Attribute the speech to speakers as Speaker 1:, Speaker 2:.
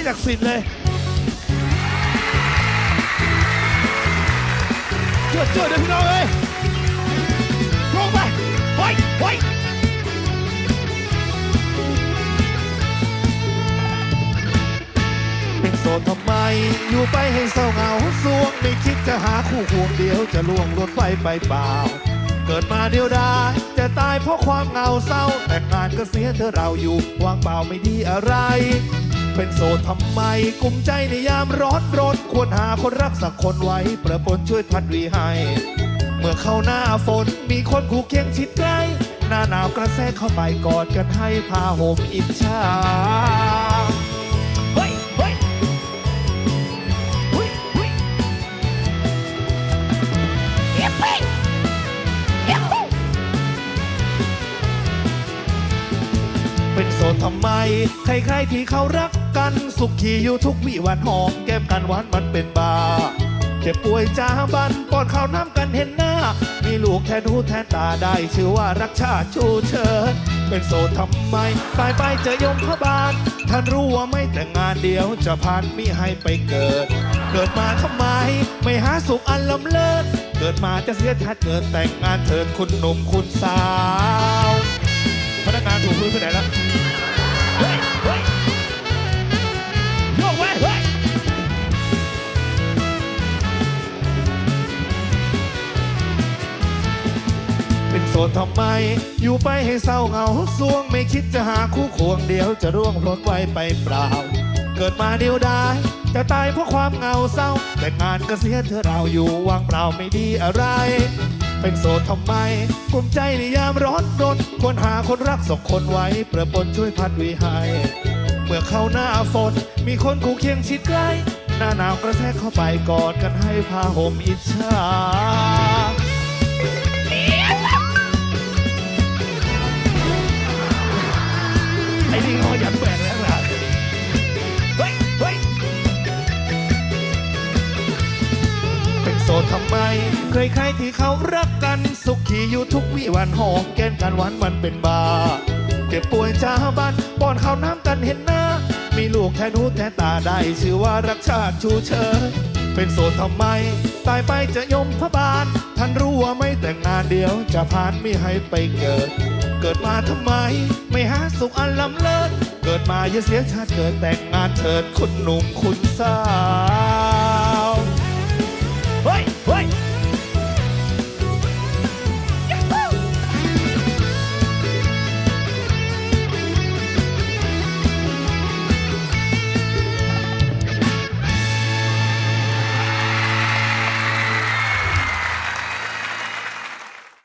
Speaker 1: ไม่ศักดิ์สิทธิ์เลยช่วยช่วยเดี๋ยวพี่น้องเอ้ยลงไปไว้ไว้เป็นโสดทำไม อยู่ไปให้เศร้าเหงาสวงไม่คิดจะหาคู่ควงเดียวจะล่วงรถไฟไปเปล่า เกิดมาเดียวดายจะตายเพราะความเหงาเศร้า แต่งงานก็เสียเธอเราอยู่วางเปล่าไม่ดีอะไร เป็นโสดทำไมกลุ้มใจในยามร้อนรนควรหาคนรักสักคนไว้ ประปนช่วยพัดวีให้ เมื่อเข้าหน้าฝนมีคนคู่เคียงชิดใกล้ หน้าหนาวกระแทกเข้าไปกอดกันให้พาห่มอิจฉา เป็นโสดทำไม ใครๆที่เขารักกันสุขขีอยู่ทุกวิวันหอมแก้มกันหวานมันเป็นบาเจ็บป่วยจ้าบันปอนข้าวน้ำกันเห็นหน้า มีลูกแทนหูแทนตาได้ ชื่อว่ารักชาติชูเชิญเป็นโสดทำไมตายไปเจอยมพบาลท่านรู้ว่าไม่แต่งงานเดียวจะพันมิให้ไปเกิด เกิดมาทำไม ไม่หาสุขอันลำเลิศเกิดมาจะเสียชาติเกิดแต่งงานเถิดคุณหนุ่มคุณสาว พนักงานถูกพื้นไปไหนแล้ว โสดทำไม อยู่ไปให้เศร้าเหงาสวงไม่คิดจะหาคู่ควงเดียวจะร่วงรถไว้ไปเปล่า เกิดมาเดียวดายจะตายเพราะความเหงาเศร้า แต่งานก็เสียเธอเราอยู่วางเปล่าไม่ดีอะไร เป็นโสดทำไมกลุ้มใจในยามร้อนรนควรหาคนรักสักคนไว้ประปนช่วยพัดวีให้เมื่อเข้าหน้าฝนมีคนคู่เคียงชิดใกล้ หน้าหนาวกระแทกเข้าไปกอดกันให้พาห่มอิจฉา ทำไมใครๆที่เขารักกัน สุขีอยู่ทุกวิวันหอมแก้มกันหวานมันเป็นบาเจ็บป่วยจ้าบ้านป้อนข้าวน้ำกันเห็นหน้า มีลูกแทนหูแทนตาได้ ชื่อว่ารักชาติชูเชิญเป็นโสดทำไม ตายไปจะยมพบาลท่านรู้ว่าไม่แต่งงานเดียวจะพานไม่ให้ไปเกิด เกิดมาทำไม ไม่หาสุขอันล้ำเลิศเกิดมาอย่าเสียชาติเกิดแต่งงานเถิดคุณหนุ่มคุณสาว